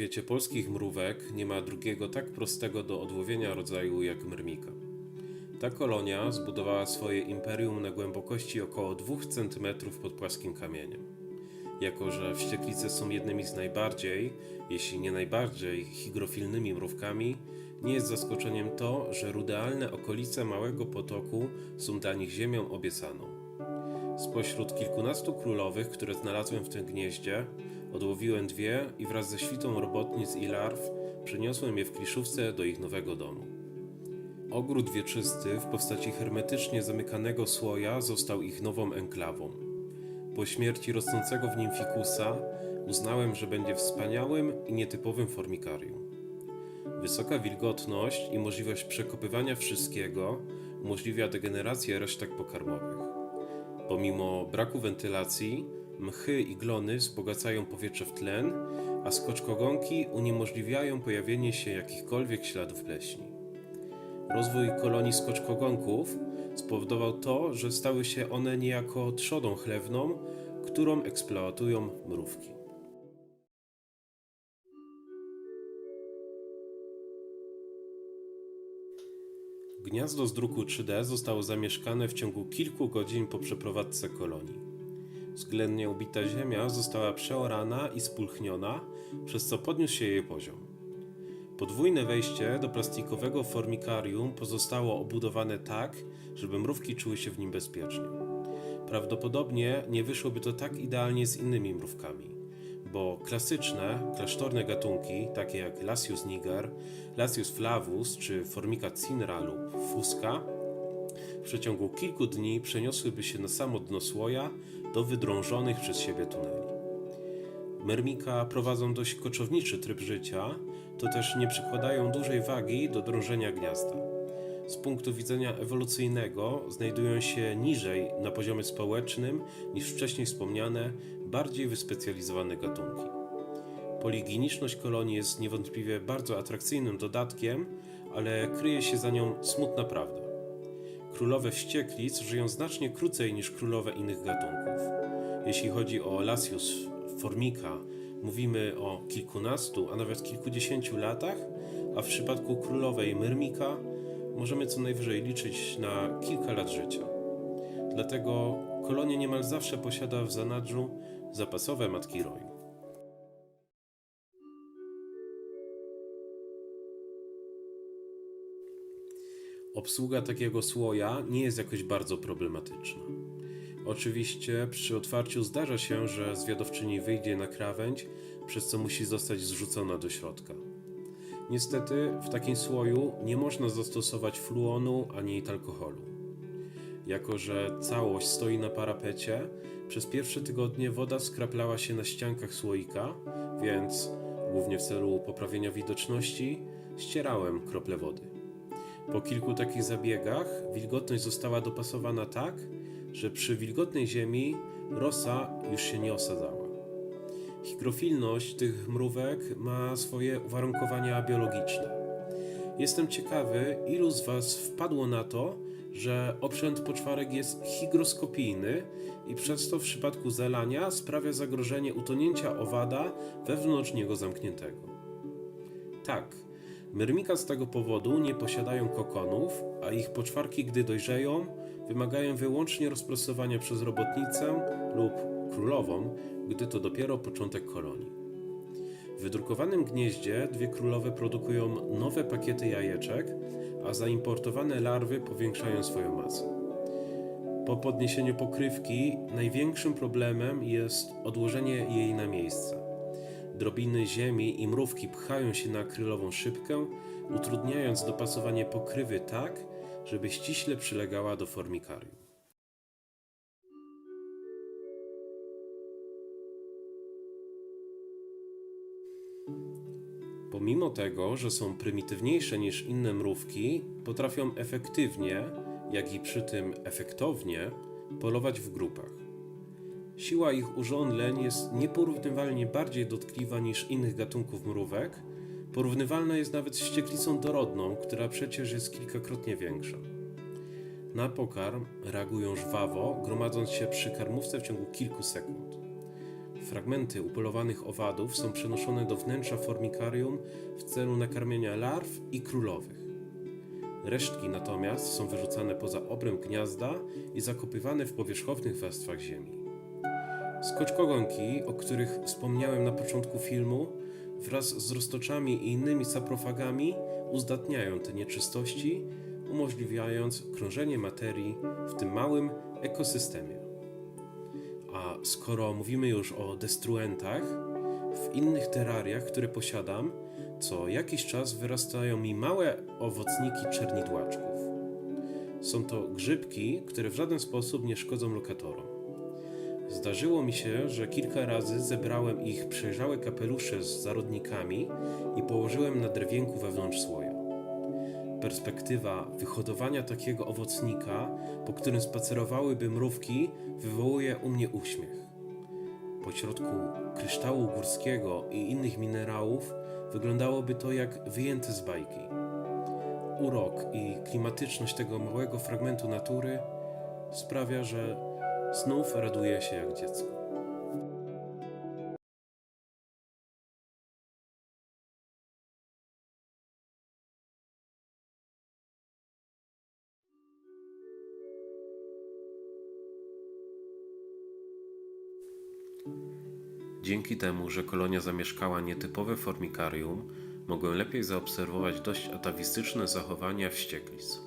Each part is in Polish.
świecie polskich mrówek nie ma drugiego tak prostego do odłowienia rodzaju jak myrmika. Ta kolonia zbudowała swoje imperium na głębokości około 2 cm pod płaskim kamieniem. Jako, że wścieklice są jednymi z najbardziej, jeśli nie najbardziej, higrofilnymi mrówkami, nie jest zaskoczeniem to, że rudealne okolice małego potoku są dla nich ziemią obiecaną. Spośród kilkunastu królowych, które znalazłem w tym gnieździe, odłowiłem dwie i wraz ze świtą robotnic i larw przeniosłem je w kliszówce do ich nowego domu. Ogród wieczysty w postaci hermetycznie zamykanego słoja został ich nową enklawą. Po śmierci rosnącego w nim fikusa uznałem, że będzie wspaniałym i nietypowym formikarium. Wysoka wilgotność i możliwość przekopywania wszystkiego umożliwia degenerację resztek pokarmowych. Pomimo braku wentylacji, mchy i glony wzbogacają powietrze w tlen, a skoczkogonki uniemożliwiają pojawienie się jakichkolwiek śladów pleśni. Rozwój kolonii skoczkogonków spowodował to, że stały się one niejako trzodą chlewną, którą eksploatują mrówki. Gniazdo z druku 3D zostało zamieszkane w ciągu kilku godzin po przeprowadzce kolonii. Względnie ubita ziemia została przeorana i spulchniona, przez co podniósł się jej poziom. Podwójne wejście do plastikowego formikarium pozostało obudowane tak, żeby mrówki czuły się w nim bezpiecznie. Prawdopodobnie nie wyszłoby to tak idealnie z innymi mrówkami, bo klasyczne, klasztorne gatunki, takie jak Lasius niger, Lasius flavus czy Formica cinera lub Fusca, w przeciągu kilku dni przeniosłyby się na samo dno słoja do wydrążonych przez siebie tuneli. Mermika prowadzą dość koczowniczy tryb życia, to też nie przykładają dużej wagi do drążenia gniazda. Z punktu widzenia ewolucyjnego znajdują się niżej na poziomie społecznym niż wcześniej wspomniane, bardziej wyspecjalizowane gatunki. Poliginiczność kolonii jest niewątpliwie bardzo atrakcyjnym dodatkiem, ale kryje się za nią smutna prawda. Królowe wścieklic żyją znacznie krócej niż królowe innych gatunków. Jeśli chodzi o Lasius formica, mówimy o kilkunastu, a nawet kilkudziesięciu latach, a w przypadku królowej myrmika możemy co najwyżej liczyć na kilka lat życia. Dlatego kolonia niemal zawsze posiada w zanadrzu zapasowe matki roju. Obsługa takiego słoja nie jest jakoś bardzo problematyczna. Oczywiście przy otwarciu zdarza się, że zwiadowczyni wyjdzie na krawędź, przez co musi zostać zrzucona do środka. Niestety w takim słoju nie można zastosować fluonu ani alkoholu. Jako, że całość stoi na parapecie, przez pierwsze tygodnie woda skraplała się na ściankach słoika, więc, głównie w celu poprawienia widoczności, ścierałem krople wody. Po kilku takich zabiegach wilgotność została dopasowana tak, że przy wilgotnej ziemi rosa już się nie osadzała. Higrofilność tych mrówek ma swoje uwarunkowania biologiczne. Jestem ciekawy, ilu z Was wpadło na to, że oprzęt poczwarek jest higroskopijny i przez to w przypadku zalania sprawia zagrożenie utonięcia owada wewnątrz niego zamkniętego. Tak, myrmika z tego powodu nie posiadają kokonów, a ich poczwarki, gdy dojrzeją, wymagają wyłącznie rozprostowania przez robotnicę lub królową, gdy to dopiero początek kolonii. W wydrukowanym gnieździe dwie królowe produkują nowe pakiety jajeczek, a zaimportowane larwy powiększają swoją masę. Po podniesieniu pokrywki największym problemem jest odłożenie jej na miejsce. Drobiny ziemi i mrówki pchają się na krylową szybkę, utrudniając dopasowanie pokrywy tak, żeby ściśle przylegała do formikarium. Pomimo tego, że są prymitywniejsze niż inne mrówki, potrafią efektywnie, jak i przy tym efektownie, polować w grupach. Siła ich urządzeń jest nieporównywalnie bardziej dotkliwa niż innych gatunków mrówek, porównywalna jest nawet z wścieklicą dorodną, która przecież jest kilkakrotnie większa. Na pokarm reagują żwawo, gromadząc się przy karmówce w ciągu kilku sekund. Fragmenty upolowanych owadów są przenoszone do wnętrza formikarium w celu nakarmienia larw i królowych. Resztki natomiast są wyrzucane poza obręb gniazda i zakopywane w powierzchownych warstwach ziemi. Skoczkogonki, o których wspomniałem na początku filmu, wraz z roztoczami i innymi saprofagami uzdatniają te nieczystości, umożliwiając krążenie materii w tym małym ekosystemie. A skoro mówimy już o destruentach, w innych terrariach, które posiadam, co jakiś czas wyrastają mi małe owocniki czernidłaczków. Są to grzybki, które w żaden sposób nie szkodzą lokatorom. Zdarzyło mi się, że kilka razy zebrałem ich przejrzałe kapelusze z zarodnikami i położyłem na drewienku wewnątrz słoja. Perspektywa wyhodowania takiego owocnika, po którym spacerowałyby mrówki, wywołuje u mnie uśmiech. Pośrodku kryształu górskiego i innych minerałów wyglądałoby to jak wyjęte z bajki. Urok i klimatyczność tego małego fragmentu natury sprawia, że znów raduję się jak dziecko. Dzięki temu, że kolonia zamieszkała nietypowe formikarium, mogłem lepiej zaobserwować dość atawistyczne zachowania wścieklic.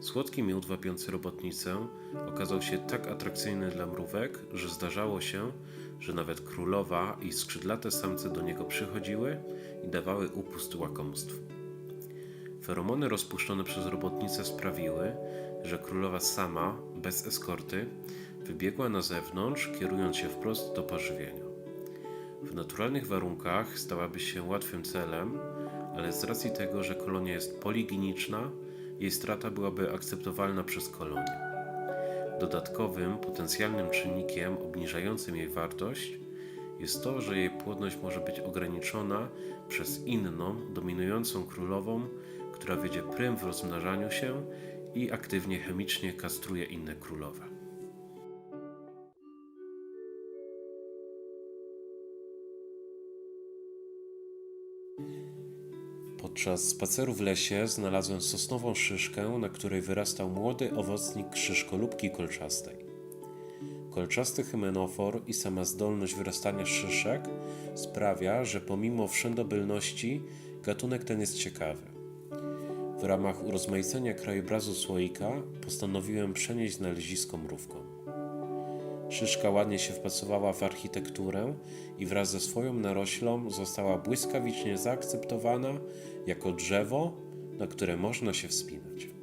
Słodki miód wapiący robotnicę okazał się tak atrakcyjny dla mrówek, że zdarzało się, że nawet królowa i skrzydlate samce do niego przychodziły i dawały upust łakomstwu. Feromony rozpuszczone przez robotnicę sprawiły, że królowa sama, bez eskorty, wybiegła na zewnątrz, kierując się wprost do pożywienia. W naturalnych warunkach stałaby się łatwym celem, ale z racji tego, że kolonia jest poliginiczna, jej strata byłaby akceptowalna przez kolonię. Dodatkowym, potencjalnym czynnikiem obniżającym jej wartość jest to, że jej płodność może być ograniczona przez inną, dominującą królową, która wiedzie prym w rozmnażaniu się i aktywnie chemicznie kastruje inne królowe. Podczas spaceru w lesie znalazłem sosnową szyszkę, na której wyrastał młody owocnik szyszkolubki kolczastej. Kolczasty hymenofor i sama zdolność wyrastania szyszek sprawia, że pomimo wszędobylności gatunek ten jest ciekawy. W ramach urozmaicenia krajobrazu słoika postanowiłem przenieść znalezisko mrówką. Szyszka ładnie się wpasowała w architekturę i wraz ze swoją naroślą została błyskawicznie zaakceptowana jako drzewo, na które można się wspinać.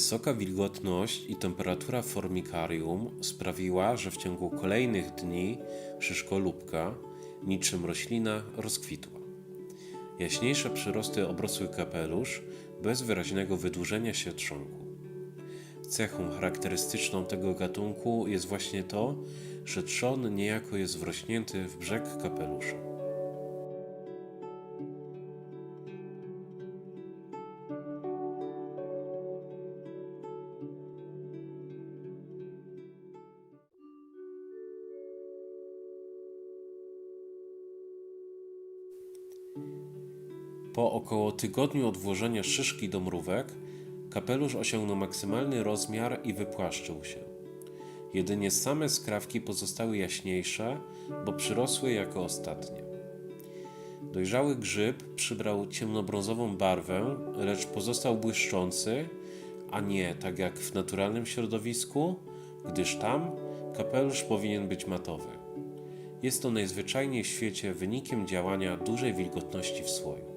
Wysoka wilgotność i temperatura formikarium sprawiła, że w ciągu kolejnych dni szyszkolubka, niczym roślina, rozkwitła. Jaśniejsze przyrosty obrosły kapelusz bez wyraźnego wydłużenia się trzonku. Cechą charakterystyczną tego gatunku jest właśnie to, że trzon niejako jest wrośnięty w brzeg kapelusza. Po około tygodniu odwłożenia szyszki do mrówek, kapelusz osiągnął maksymalny rozmiar i wypłaszczył się. Jedynie same skrawki pozostały jaśniejsze, bo przyrosły jako ostatnie. Dojrzały grzyb przybrał ciemnobrązową barwę, lecz pozostał błyszczący, a nie tak jak w naturalnym środowisku, gdyż tam kapelusz powinien być matowy. Jest to najzwyczajniej w świecie wynikiem działania dużej wilgotności w słoju.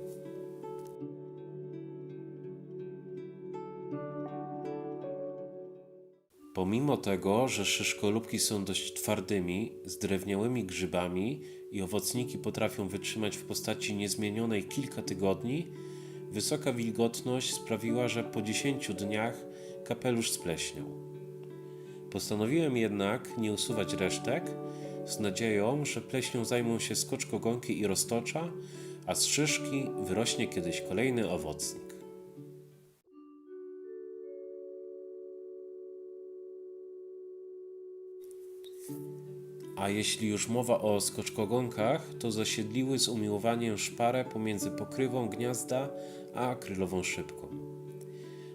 Pomimo tego, że szyszkolubki są dość twardymi, zdrewniałymi grzybami i owocniki potrafią wytrzymać w postaci niezmienionej kilka tygodni, wysoka wilgotność sprawiła, że po 10 dniach kapelusz spleśniał. Postanowiłem jednak nie usuwać resztek, z nadzieją, że pleśnią zajmą się skoczkogonki i roztocza, a z szyszki wyrośnie kiedyś kolejny owocnik. A jeśli już mowa o skoczkogonkach, to zasiedliły z umiłowaniem szparę pomiędzy pokrywą gniazda a krylową szybką.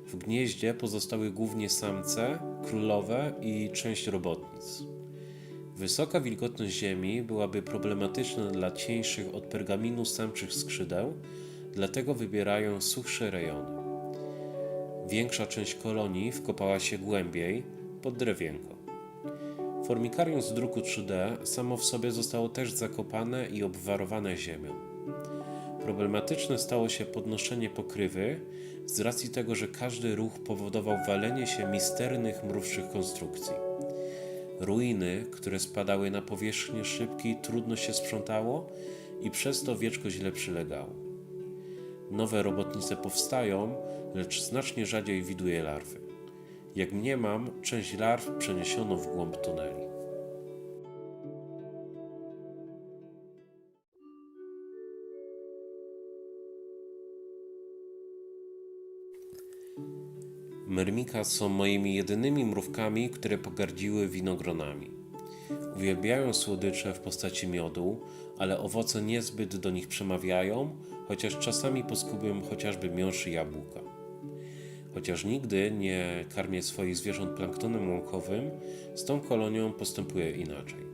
W gnieździe pozostały głównie samce, królowe i część robotnic. Wysoka wilgotność ziemi byłaby problematyczna dla cieńszych od pergaminu samczych skrzydeł, dlatego wybierają suchsze rejony. Większa część kolonii wkopała się głębiej, pod drewienko. Formikarium z druku 3D samo w sobie zostało też zakopane i obwarowane ziemią. Problematyczne stało się podnoszenie pokrywy z racji tego, że każdy ruch powodował walenie się misternych mrówczych konstrukcji. Ruiny, które spadały na powierzchnię szybki, trudno się sprzątało i przez to wieczko źle przylegało. Nowe robotnice powstają, lecz znacznie rzadziej widuje larwy. Jak mniemam, część larw przeniesiono w głąb tuneli. Myrmika są moimi jedynymi mrówkami, które pogardziły winogronami. Uwielbiają słodycze w postaci miodu, ale owoce niezbyt do nich przemawiają, chociaż czasami poskubią chociażby miąższ i jabłka. Chociaż nigdy nie karmię swoich zwierząt planktonem łąkowym, z tą kolonią postępuję inaczej.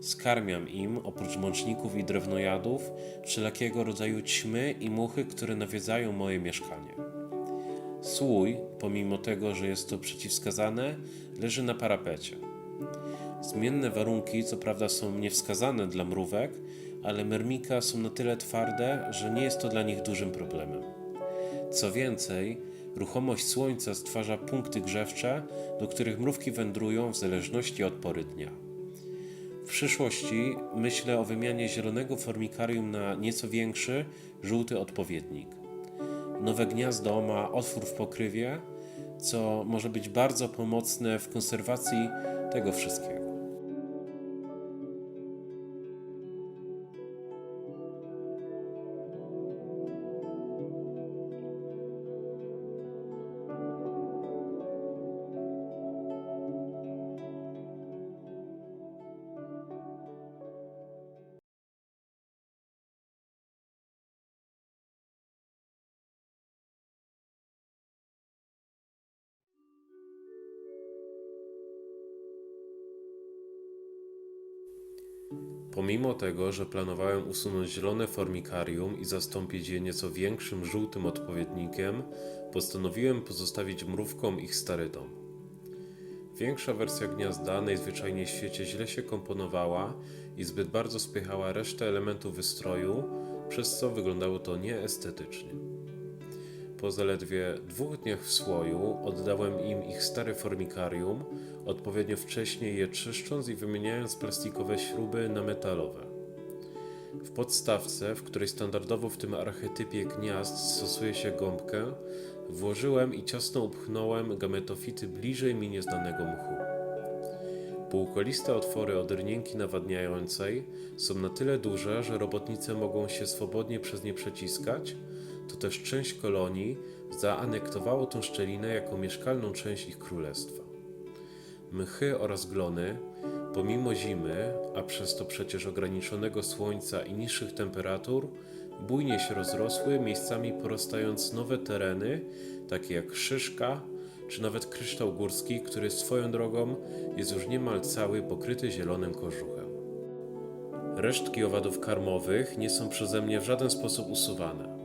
Skarmiam im, oprócz mączników i drewnojadów, wszelakiego rodzaju ćmy i muchy, które nawiedzają moje mieszkanie. Słój, pomimo tego, że jest to przeciwwskazane, leży na parapecie. Zmienne warunki, co prawda, są niewskazane dla mrówek, ale mermika są na tyle twarde, że nie jest to dla nich dużym problemem. Co więcej, ruchomość słońca stwarza punkty grzewcze, do których mrówki wędrują w zależności od pory dnia. W przyszłości myślę o wymianie zielonego formikarium na nieco większy, żółty odpowiednik. Nowe gniazdo ma otwór w pokrywie, co może być bardzo pomocne w konserwacji tego wszystkiego. Tego, że planowałem usunąć zielone formikarium i zastąpić je nieco większym żółtym odpowiednikiem, postanowiłem pozostawić mrówkom ich stary dom. Większa wersja gniazda najzwyczajniej w świecie źle się komponowała i zbyt bardzo spychała resztę elementów wystroju, przez co wyglądało to nieestetycznie. Po zaledwie dwóch dniach w słoju oddałem im ich stare formikarium, odpowiednio wcześnie je czyszcząc i wymieniając plastikowe śruby na metalowe. W podstawce, w której standardowo w tym archetypie gniazd stosuje się gąbkę, włożyłem i ciasno upchnąłem gametofity bliżej mi nieznanego mchu. Półkoliste otwory od rnienki nawadniającej są na tyle duże, że robotnice mogą się swobodnie przez nie przeciskać, to też część kolonii zaanektowało tę szczelinę jako mieszkalną część ich królestwa. Mchy oraz glony, pomimo zimy, a przez to przecież ograniczonego słońca i niższych temperatur, bujnie się rozrosły, miejscami porastając nowe tereny, takie jak szyszka, czy nawet kryształ górski, który swoją drogą jest już niemal cały pokryty zielonym kożuchem. Resztki owadów karmowych nie są przeze mnie w żaden sposób usuwane.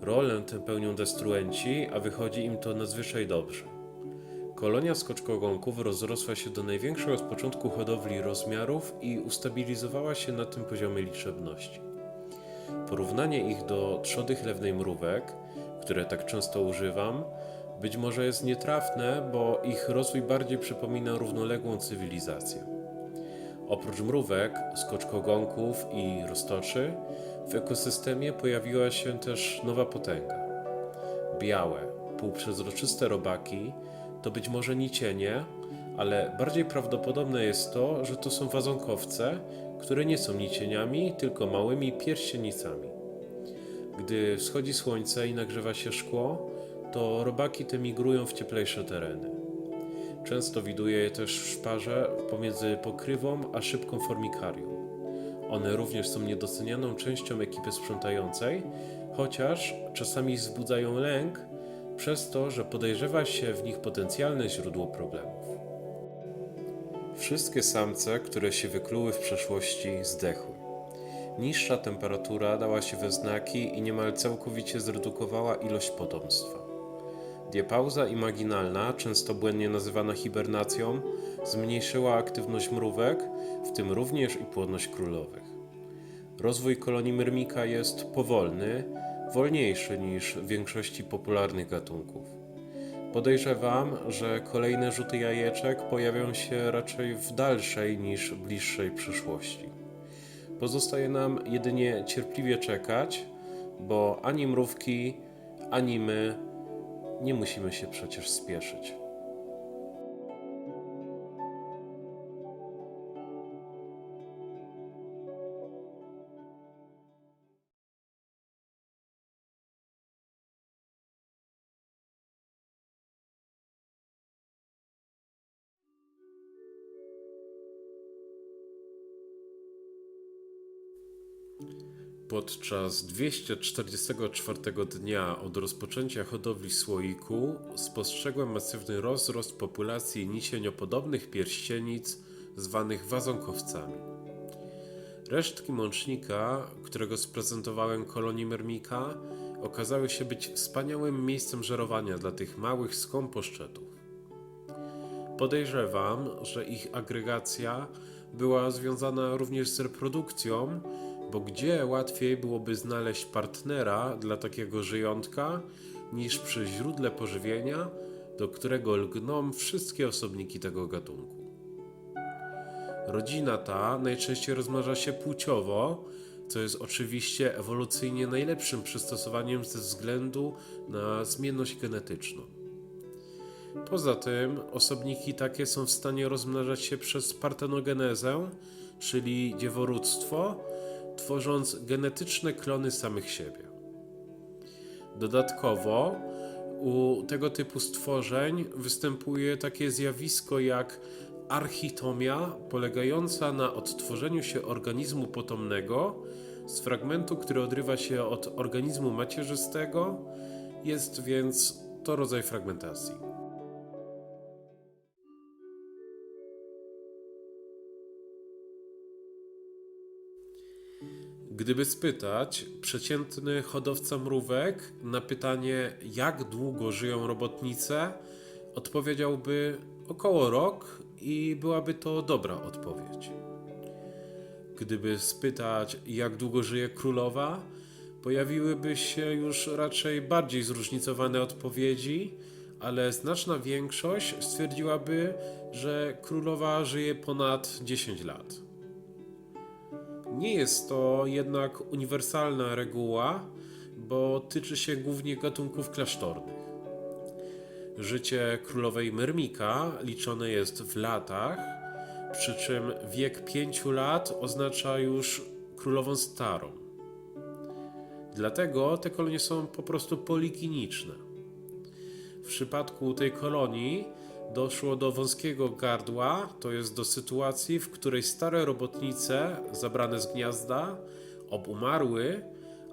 Rolę tę pełnią destruenci, a wychodzi im to nadzwyczaj dobrze. Kolonia skoczkogonków rozrosła się do największej od początku hodowli rozmiarów i ustabilizowała się na tym poziomie liczebności. Porównanie ich do trzody chlewnej mrówek, które tak często używam, być może jest nietrafne, bo ich rozwój bardziej przypomina równoległą cywilizację. Oprócz mrówek, skoczkogonków i roztoczy, w ekosystemie pojawiła się też nowa potęga białe, półprzezroczyste robaki to być może nicienie, ale bardziej prawdopodobne jest to, że to są wazonkowce, które nie są nicieniami, tylko małymi pierścienicami. Gdy wschodzi słońce i nagrzewa się szkło, to robaki te migrują w cieplejsze tereny. Często widuje je też w szparze pomiędzy pokrywą a szybką formikarią. One również są niedocenianą częścią ekipy sprzątającej, chociaż czasami wzbudzają lęk przez to, że podejrzewa się w nich potencjalne źródło problemów. Wszystkie samce, które się wykluły w przeszłości, zdechły. Niższa temperatura dała się we znaki i niemal całkowicie zredukowała ilość potomstwa. Diapauza imaginalna, często błędnie nazywana hibernacją, zmniejszyła aktywność mrówek, w tym również i płodność królowych. Rozwój kolonii myrmika jest powolny, wolniejszy niż w większości popularnych gatunków. Podejrzewam, że kolejne rzuty jajeczek pojawią się raczej w dalszej niż bliższej przyszłości. Pozostaje nam jedynie cierpliwie czekać, bo ani mrówki, ani my nie musimy się przecież spieszyć. Podczas 244 dnia od rozpoczęcia hodowli słoiku spostrzegłem masywny rozrost populacji nisieniopodobnych pierścienic zwanych wazonkowcami. Resztki mącznika, którego sprezentowałem kolonii mermika, okazały się być wspaniałym miejscem żerowania dla tych małych skąposzczetów. Podejrzewam, że ich agregacja była związana również z reprodukcją, bo gdzie łatwiej byłoby znaleźć partnera dla takiego żyjątka niż przy źródle pożywienia, do którego lgną wszystkie osobniki tego gatunku. Rodzina ta najczęściej rozmnaża się płciowo, co jest oczywiście ewolucyjnie najlepszym przystosowaniem ze względu na zmienność genetyczną. Poza tym osobniki takie są w stanie rozmnażać się przez partenogenezę, czyli dzieworództwo, tworząc genetyczne klony samych siebie. Dodatkowo u tego typu stworzeń występuje takie zjawisko jak architomia, polegająca na odtworzeniu się organizmu potomnego z fragmentu, który odrywa się od organizmu macierzystego, jest więc to rodzaj fragmentacji. Gdyby spytać przeciętny hodowca mrówek na pytanie, jak długo żyją robotnice, odpowiedziałby około rok i byłaby to dobra odpowiedź. Gdyby spytać, jak długo żyje królowa, pojawiłyby się już raczej bardziej zróżnicowane odpowiedzi, ale znaczna większość stwierdziłaby, że królowa żyje ponad 10 lat. Nie jest to jednak uniwersalna reguła, bo tyczy się głównie gatunków klasztornych. Życie królowej Myrmika liczone jest w latach, przy czym wiek pięciu lat oznacza już królową starą. Dlatego te kolonie są po prostu poliginiczne. W przypadku tej kolonii doszło do wąskiego gardła, to jest do sytuacji, w której stare robotnice zabrane z gniazda obumarły,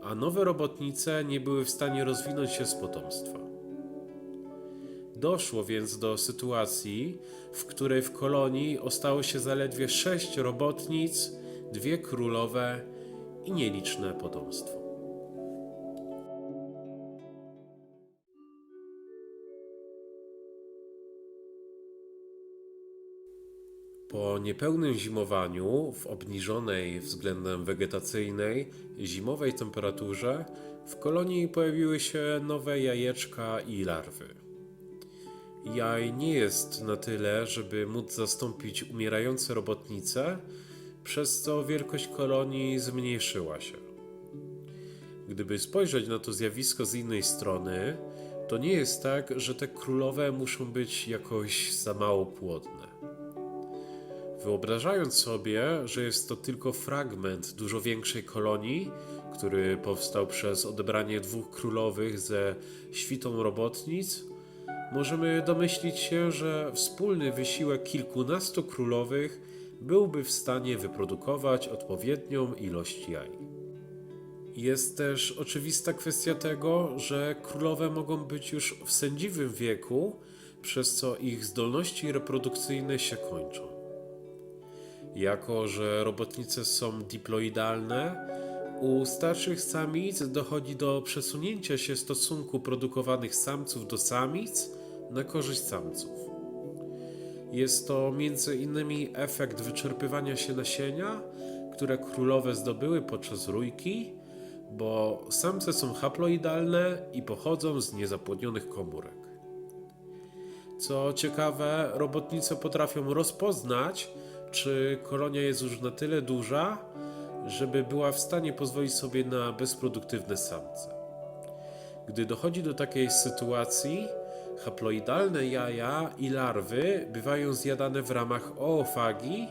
a nowe robotnice nie były w stanie rozwinąć się z potomstwa. Doszło więc do sytuacji, w której w kolonii ostało się zaledwie sześć robotnic, dwie królowe i nieliczne potomstwo. Po niepełnym zimowaniu w obniżonej względem wegetacyjnej zimowej temperaturze w kolonii pojawiły się nowe jajeczka i larwy. Jaj nie jest na tyle, żeby móc zastąpić umierające robotnice, przez co wielkość kolonii zmniejszyła się. Gdyby spojrzeć na to zjawisko z innej strony, To nie jest tak, że te królowe muszą być jakoś za mało płodne. Wyobrażając sobie, że jest to tylko fragment dużo większej kolonii, który powstał przez odebranie dwóch królowych ze świtą robotnic, możemy domyślić się, że wspólny wysiłek kilkunastu królowych byłby w stanie wyprodukować odpowiednią ilość jaj. Jest też oczywista kwestia tego, że królowe mogą być już w sędziwym wieku, przez co ich zdolności reprodukcyjne się kończą. Jako, że robotnice są diploidalne, u starszych samic dochodzi do przesunięcia się stosunku produkowanych samców do samic na korzyść samców. Jest to między innymi efekt wyczerpywania się nasienia, które królowe zdobyły podczas rójki, bo samce są haploidalne i pochodzą z niezapłodnionych komórek. Co ciekawe, robotnice potrafią rozpoznać, czy kolonia jest już na tyle duża, żeby była w stanie pozwolić sobie na bezproduktywne samce. Gdy dochodzi do takiej sytuacji, haploidalne jaja i larwy bywają zjadane w ramach oofagii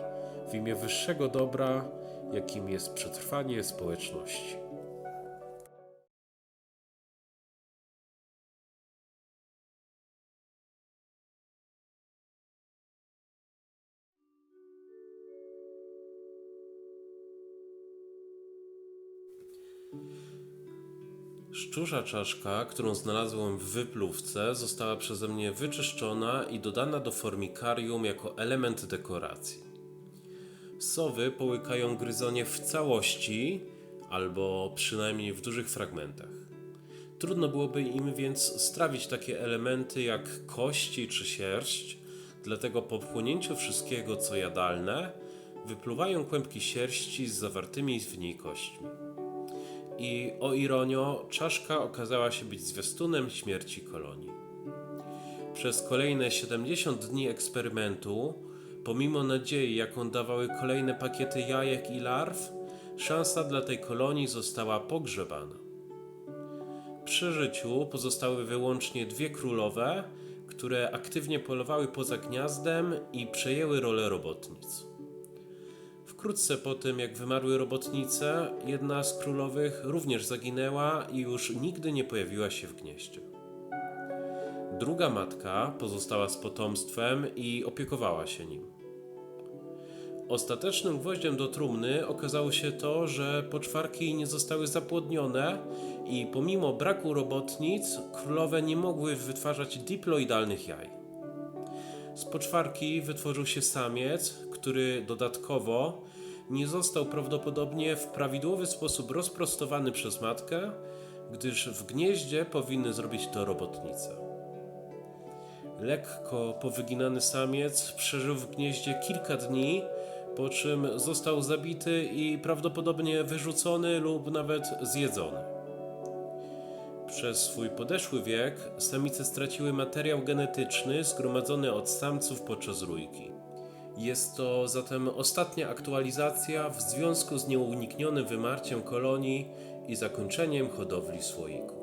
w imię wyższego dobra, jakim jest przetrwanie społeczności. Szczurza czaszka, którą znalazłem w wypluwce, została przeze mnie wyczyszczona i dodana do formikarium jako element dekoracji. Sowy połykają gryzonie w całości, albo przynajmniej w dużych fragmentach. Trudno byłoby im więc strawić takie elementy jak kości czy sierść, dlatego po wchłonięciu wszystkiego, co jadalne, wypluwają kłębki sierści z zawartymi w niej kośćmi. I o ironio, czaszka okazała się być zwiastunem śmierci kolonii. Przez kolejne 70 dni eksperymentu, pomimo nadziei, jaką dawały kolejne pakiety jajek i larw, szansa dla tej kolonii została pogrzebana. Przy życiu pozostały wyłącznie dwie królowe, które aktywnie polowały poza gniazdem i przejęły rolę robotnic. Wkrótce po tym, jak wymarły robotnice, jedna z królowych również zaginęła i już nigdy nie pojawiła się w gnieździe. Druga matka pozostała z potomstwem i opiekowała się nim. Ostatecznym gwoździem do trumny okazało się to, że poczwarki nie zostały zapłodnione i pomimo braku robotnic, królowe nie mogły wytwarzać diploidalnych jaj. Z poczwarki wytworzył się samiec, który dodatkowo nie został prawdopodobnie w prawidłowy sposób rozprostowany przez matkę, gdyż w gnieździe powinny zrobić to robotnice. Lekko powyginany samiec przeżył w gnieździe kilka dni, po czym został zabity i prawdopodobnie wyrzucony lub nawet zjedzony. Przez swój podeszły wiek samice straciły materiał genetyczny zgromadzony od samców podczas rójki. Jest to zatem ostatnia aktualizacja w związku z nieuniknionym wymarciem kolonii i zakończeniem hodowli słoików.